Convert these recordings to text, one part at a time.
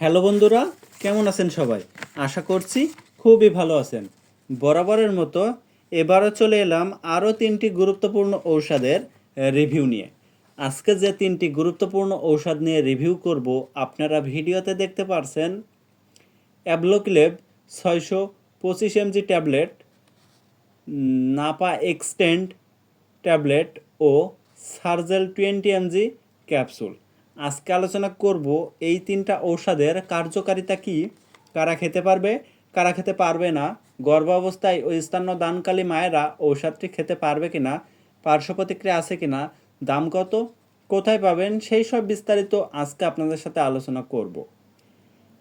Hello বন্ধুরা, কেমন আছেন সবাই? আশা করছি খুবই ভালো আছেন। বরাবরের মতো এবারও চলে এলাম আরও তিনটি গুরুত্বপূর্ণ ঔষধের রিভিউ নিয়ে। আজকে যে তিনটি গুরুত্বপূর্ণ ঔষধ নিয়ে রিভিউ করব, আপনারা ভিডিওতে দেখতে পারছেন অ্যাবলোক্লেব ছয়শো পঁচিশ MG tablet, Napa extend tablet ও সার্জেল টোয়েন্টি এমজি ক্যাপসুল। আজকে আলোচনা করব এই তিনটা ঔষধের কার্যকারিতা কি? কারা খেতে পারবে, কারা খেতে পারবে না? গর্ভাবস্থায় ওই স্তন্য দানকালী মায়েরা ঔষধটি খেতে পারবে কিনা? পার্শ্ব প্রতিক্রিয়া আছে কিনা? দাম কত? কোথায় পাবেন? সেই সব বিস্তারিত আজকে আপনাদের সাথে আলোচনা করব।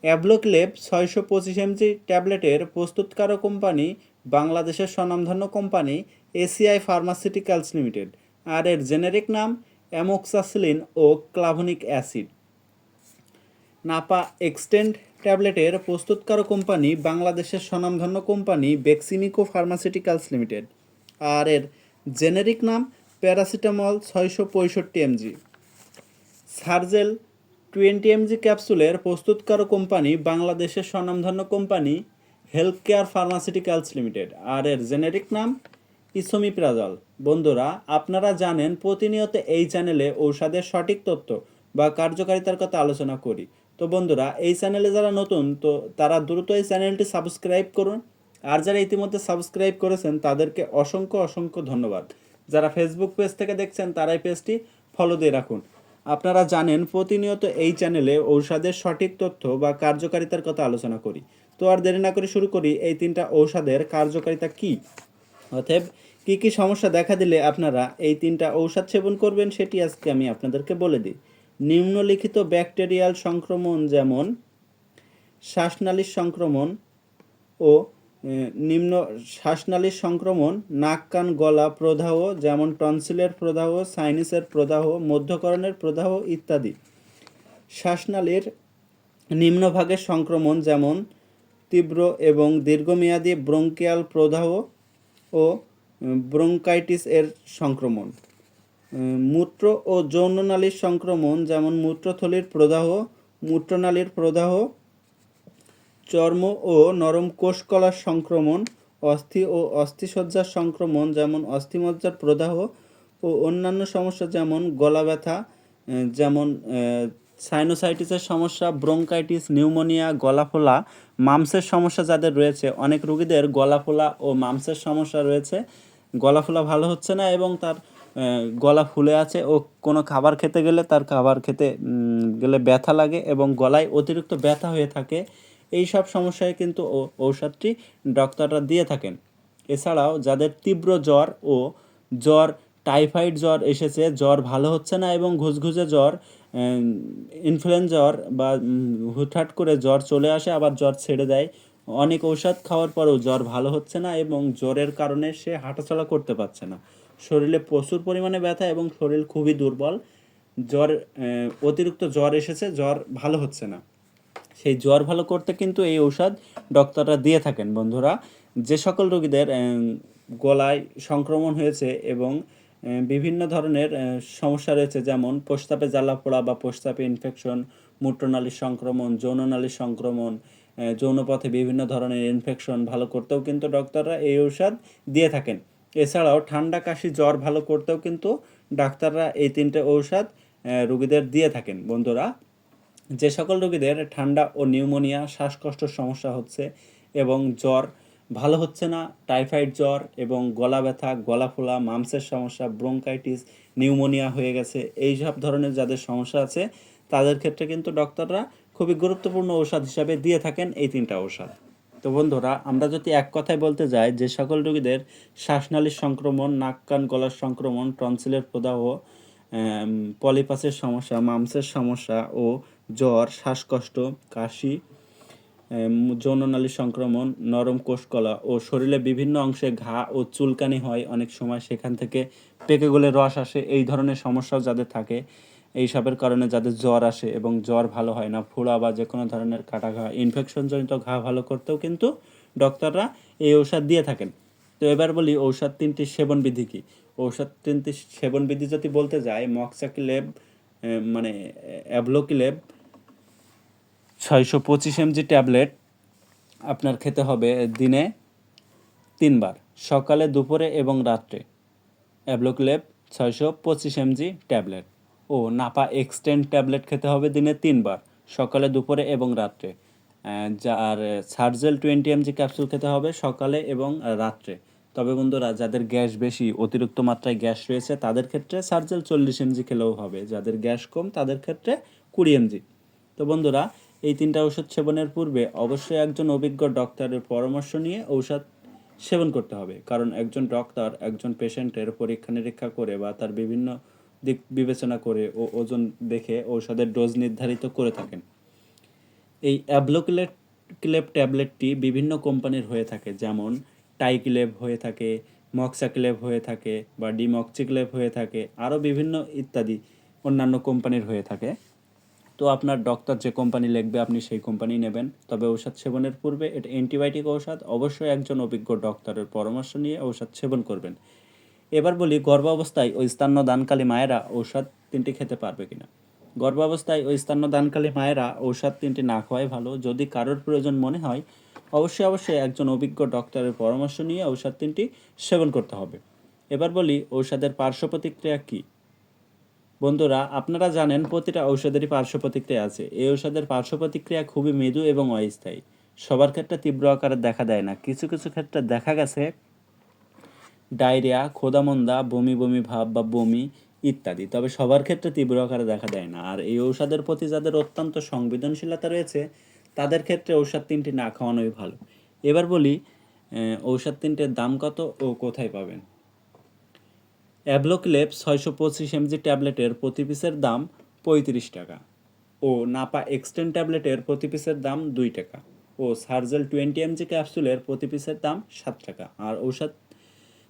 অ্যাবলোক্লেব ছয়শো পঁচিশ এমজি ট্যাবলেটের প্রস্তুতকারক কোম্পানি, বাংলাদেশের স্বনামধন্য কোম্পানি, এসিআই ফার্মাসিউটিক্যালস লিমিটেড। আর এর জেনেরিক নাম অ্যামোক্সাসিলিন ও ক্লাভনিক অ্যাসিড। নাপা এক্সটেন্ড ট্যাবলেটের প্রস্তুতকারক কোম্পানি বাংলাদেশের স্বনামধন্য কোম্পানি বেক্সিমিকো ফার্মাসিউটিক্যালস লিমিটেড, আর এর জেনেরিক নাম প্যারাসিটামল ছয়শো পঁয়ষট্টি এমজি। সার্জেল টোয়েন্টি এমজি ক্যাপসুলের প্রস্তুতকারক কোম্পানি বাংলাদেশের স্বনামধন্য company health care pharmaceuticals limited, আর এর জেনেরিক নাম ইসোমিপ্রাজল। বন্ধুরা, আপনারা জানেন প্রতিনিয়ত এই চ্যানেলে ঔষধের সঠিক তথ্য বা কার্যকারিতার কথা আলোচনা করি। তো বন্ধুরা, এই চ্যানেলে যারা নতুন, তো তারা দ্রুত এই চ্যানেলটি সাবস্ক্রাইব করুন। আর যারা ইতিমধ্যে সাবস্ক্রাইব করেছেন, তাদেরকে অসংখ্য অসংখ্য ধন্যবাদ। যারা ফেসবুক পেজ থেকে দেখছেন, তারাই পেজটি ফলো দিয়ে রাখুন। আপনারা জানেন প্রতিনিয়ত এই চ্যানেলে ঔষধের সঠিক তথ্য বা কার্যকারিতার কথা আলোচনা করি। তো আর দেরি না করে শুরু করি, এই তিনটা ঔষধের কার্যকারিতা কী? অতএব কী কী সমস্যা দেখা দিলে আপনারা এই তিনটা ঔষধ সেবন করবেন সেটি আজকে আমি আপনাদেরকে বলে দিই। নিম্নলিখিত ব্যাকটেরিয়াল সংক্রমণ যেমন, শ্বাসনালীর সংক্রমণ ও নিম্ন শ্বাসনালীর সংক্রমণ, নাক, কান, গলা প্রদাহ যেমন টনসিলের প্রদাহ, সাইনিসের প্রদাহ, মধ্যকরণের প্রদাহ ইত্যাদি। শ্বাসনালীর নিম্নভাগের সংক্রমণ যেমন, তীব্র এবং দীর্ঘমেয়াদী ব্রঙ্কিয়াল প্রদাহ ও ব্রঙ্কাইটিস এর সংক্রমণ। মূত্র ও যৌননালীর সংক্রমণ, যেমন মূত্রথলির প্রদাহ, মূত্রনালীর প্রদাহ, চর্ম ও নরম কোষকলার সংক্রমণ, অস্থি ও অস্থিসজ্জার সংক্রমণ, যেমন অস্থিমজ্জার প্রদাহ ও অন্যান্য সমস্যা যেমন গলা ব্যথা যেমন সাইনোসাইটিসের সমস্যা, ব্রঙ্কাইটিস, নিউমোনিয়া গলা ফোলা মামসের সমস্যা যাদের রয়েছে, অনেক রোগীদের গলা ফোলা ও মামসের সমস্যা রয়েছে। গলা ফোলা ভালো হচ্ছে না এবং তার গলা ফুলে আছে ও কোনো খাবার খেতে গেলে তার খাবার খেতে গেলে ব্যথা লাগে এবং গলায় অতিরিক্ত ব্যথা হয়ে থাকে। এই সব সমস্যায় কিন্তু ঔষধটি ডক্টররা দিয়ে থাকেন। এছাড়াও যাদের তীব্র জ্বর ও জ্বর, টাইফয়েড জ্বর এসেছে, জ্বর ভালো হচ্ছে না এবং ঘুসঘুসে জ্বর ইনফ্লুয়েঞ্জা জ্বর বা হুটহাট করে জ্বর চলে আসে, আবার জ্বর ছেড়ে দেয় অনেক ঔষধ খাওয়ার পরেও জ্বর ভালো হচ্ছে না এবং জ্বরের কারণে সে হাঁটাচলা করতে পারছে না। শরীরে প্রচুর পরিমাণে ব্যথা এবং শরীর খুবই দুর্বল। জ্বর অতিরিক্ত জ্বর এসেছে, জ্বর ভালো হচ্ছে না। সেই জ্বর ভালো করতে কিন্তু এই ঔষধ ডক্টররা দিয়ে থাকেন, বন্ধুরা। যে সকল রোগীদের গলায় সংক্রমণ হয়েছে এবং বিভিন্ন ধরনের সমস্যা রয়েছে, যেমন প্রস্তাবে জ্বালা পোড়া বা প্রস্তাবে ইনফেকশন মূত্রনালীর সংক্রমণ, যৌননালীর সংক্রমণ যৌনপথে বিভিন্ন ধরনের ইনফেকশন ভালো করতেও কিন্তু ডক্টররা এই ঔষধ দিয়ে থাকেন। এছাড়াও ঠান্ডা কাশি জ্বর ভালো করতেও কিন্তু ডাক্তাররা এই তিনটে ঔষধ রোগীদের দিয়ে থাকেন। বন্ধুরা, যে সকল রোগীদের ঠান্ডা ও নিউমোনিয়া শ্বাসকষ্টের সমস্যা হচ্ছে এবং জ্বর ভালো হচ্ছে না, টাইফয়েড জ্বর এবং গলা ব্যথা, গলা ফোলা মামসের সমস্যা, ব্রঙ্কাইটিস, নিউমোনিয়া হয়ে গেছে, এই সব ধরনের যাদের সমস্যা আছে, তাদের ক্ষেত্রে কিন্তু ডক্টররা খুবই গুরুত্বপূর্ণ ঔষধ হিসাবে দিয়ে থাকেন এই তিনটা ঔষধ। তো বন্ধুরা আমরা যদি এক কথায় বলতে যাই যে সকল রোগীদের শ্বাসনালীর সংক্রমণ নাক কান গলার সংক্রমণ টনসিলের প্রদাহ পলিপাসের সমস্যা মামসের সমস্যা ও জ্বর শ্বাসকষ্ট কাশি আম, যৌননালীর সংক্রমণ নরম কোষকলা ও শরীরে বিভিন্ন অংশে ঘা ও চুলকানি হয় অনেক সময় সেখান থেকে পেকে গলে রস আসে এই ধরনের সমস্যাও যাদের থাকে। এই সবের কারণে যাদের জ্বর আসে এবং জ্বর ভালো হয় না, ফোড়া বা যে কোনো ধরনের কাটা ঘা ইনফেকশনজনিত ঘা ভালো করতেও কিন্তু ডক্টররা এই ঔষধ দিয়ে থাকেন। তো এবার বলি, ঔষধ তিনটি সেবন বিধি কী? ঔষধ তিনটি সেবন বিধি যদি বলতে যাই মক্সাকিলেব মানে অ্যাভলোকিলেব ছয়শো পঁচিশ এমজি ট্যাবলেট আপনার খেতে হবে দিনে তিনবার, সকালে, দুপুরে এবং রাত্রে। অ্যাব্লোক্লেপ ছয়শো পঁচিশ এমজি ট্যাবলেট। ও নাপা এক্সটেন্ড ট্যাবলেট খেতে হবে দিনে তিনবার, সকালে, দুপুরে এবং রাত্রে। আর সার্জেল টোয়েন্টি এমজি ক্যাপসুল খেতে হবে সকালে এবং রাত্রে। তবে বন্ধুরা, যাদের গ্যাস বেশি, অতিরিক্ত মাত্রায় গ্যাস রয়েছে, তাদের ক্ষেত্রে সার্জেল চল্লিশ এমজি খেলেও হবে। যাদের গ্যাস কম, তাদের ক্ষেত্রে কুড়ি এমজি। তো বন্ধুরা, এই তিনটা ওষুধ সেবনের পূর্বে অবশ্যই একজন অভিজ্ঞ ডক্টরের পরামর্শ নিয়ে ঔষধ সেবন করতে হবে। কারণ একজন ডক্টর একজন পেশেন্টের পরীক্ষা নিরীক্ষা করে বা তার বিভিন্ন দিক বিবেচনা করে ও ওজন দেখে ঔষধের ডোজ নির্ধারিত করে থাকেন। এই অ্যাবলোক্লেট ক্লেপ ট্যাবলেটটি বিভিন্ন কোম্পানির হয়ে থাকে, যেমন টাইক্লেভ হয়ে থাকে, মক্সাক্লেভ হয়ে থাকে বা ডিমক্সিক্লেভ হয়ে থাকে, আরও বিভিন্ন ইত্যাদি অন্যান্য কোম্পানির হয়ে থাকে। তো আপনার ডক্টর যে কোম্পানি লিখবে, আপনি সেই কোম্পানি নেবেন। তবে ঔষধ সেবনের পূর্বে এটা অ্যান্টিবায়োটিক ঔষধ। অবশ্যই একজন অভিজ্ঞ ডক্টরের পরামর্শ নিয়ে ঔষধ সেবন করবেন। এবার বলি গর্ভাবস্থায় ওই স্থান্য দানকালী মায়েরা ঔষধ তিনটি খেতে পারবে কিনা। গর্ভাবস্থায় ওই স্থান্য দানকালী মায়েরা ঔষধ তিনটি না খাওয়াই ভালো। যদি কারোর প্রয়োজন মনে হয়, অবশ্যই অবশ্যই একজন অভিজ্ঞ ডক্টরের পরামর্শ নিয়ে ঔষধ তিনটি সেবন করতে হবে। এবার বলি ঔষধের পার্শ্ব প্রতিক্রিয়া কী? বন্ধুরা, আপনারা জানেন প্রতিটা ঔষধেরই পার্শ্ব প্রতিক্রিয়া আছে। এই ঔষধের পার্শ্ব প্রতিক্রিয়া খুবই মৃদু এবং অস্থায়ী। সবার ক্ষেত্রে তীব্র আকারে দেখা দেয় না। কিছু কিছু ক্ষেত্রে দেখা গেছে ডায়রিয়া, খোদামন্দা, বমি বমি, ভাব বা বমি ইত্যাদি। তবে সবার ক্ষেত্রে তীব্র আকারে দেখা দেয় না। আর এই ঔষধের প্রতি যাদের অত্যন্ত সংবেদনশীলতা রয়েছে, তাদের ক্ষেত্রে ঔষধ তিনটি না খাওয়ানোই ভালো। এবার বলি ঔষধ তিনটের দাম কত ও কোথায় পাবেন? অ্যাবলোক্লেপ ছয়শো পঁচিশ এমজি ট্যাবলেটের প্রতি পিসের দাম পঁয়ত্রিশ টাকা ও নাপা এক্সটেন ট্যাবলেটের প্রতি পিসের দাম দুই টাকা ও সার্জেল টোয়েন্টি এমজি ক্যাপসুলের প্রতি পিসের দাম সাত টাকা। আর ঔষধ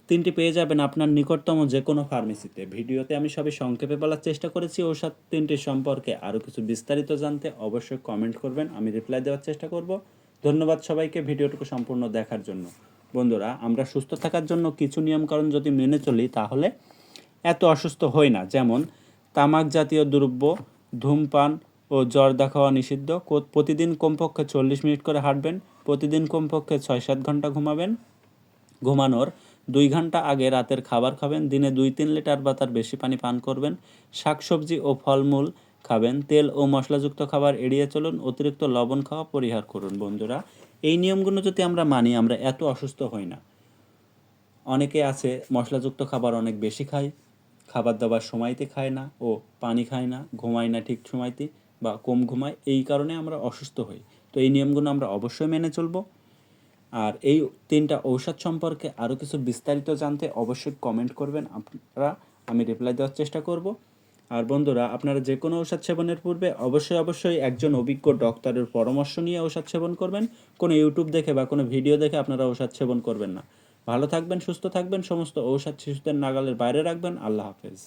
তিনটি পেয়ে যাবেন আপনার নিকটতম যে কোনো ফার্মেসিতে ভিডিওতে আমি সবই সংক্ষেপে বলার চেষ্টা করেছি ঔষধ তিনটি সম্পর্কে আরও কিছু বিস্তারিত জানতে অবশ্যই কমেন্ট করবেন, আমি রিপ্লাই দেওয়ার চেষ্টা করব। ধন্যবাদ সবাইকে ভিডিওটুকু সম্পূর্ণ দেখার জন্য। বন্ধুরা, আমরা সুস্থ থাকার জন্য কিছু নিয়মকানুন যদি মেনে চলি, তাহলে এত অসুস্থ হই না। যেমন, তামাক জাতীয় দ্রব্য, ধূমপান ও জর্দা খাওয়া নিষিদ্ধ। প্রতিদিন কমপক্ষে চল্লিশ মিনিট করে হাঁটবেন, প্রতিদিন কমপক্ষে ছয় সাত ঘণ্টা ঘুমাবেন। ঘুমানোর দুই ঘণ্টা আগে রাতের খাবার খাবেন, দিনে দুই তিন লিটার বা তার বেশি পানি পান করবেন। শাকসবজি ও ফলমূল খাবেন, তেল ও মশলাযুক্ত খাবার এড়িয়ে চলুন, অতিরিক্ত লবণ খাওয়া পরিহার করুন বন্ধুরা। এই নিয়মগুলো যদি আমরা মানি, আমরা এত অসুস্থ হই না। অনেকে আছে, মশলাযুক্ত খাবার অনেক বেশি খায়, খাবার দাবার সময়তে খায় না ও পানি খায় না, ঘুমায় না ঠিক সময়তে বা কম ঘুমায়, এই কারণে আমরা অসুস্থ হই। তো এই নিয়মগুলো আমরা অবশ্যই মেনে চলবো। আর এই তিনটা ঔষধ সম্পর্কে আরও কিছু বিস্তারিত জানতে অবশ্যই কমেন্ট করবেন। আপনারা আমি রিপ্লাই দেওয়ার চেষ্টা করব। আর বন্ধুরা, আপনারা যে কোনো ঔষধ সেবনের পূর্বে অবশ্যই অবশ্যই একজন অভিজ্ঞ ডক্টরের পরামর্শ নিয়ে ঔষধ সেবন করবেন। কোনো ইউটিউব দেখে বা কোনো ভিডিও দেখে আপনারা ঔষধ সেবন করবেন না। ভালো থাকবেন, সুস্থ থাকবেন, সমস্ত ঔষধ শিশুদের নাগালের বাইরে রাখবেন। আল্লাহ হাফেজ।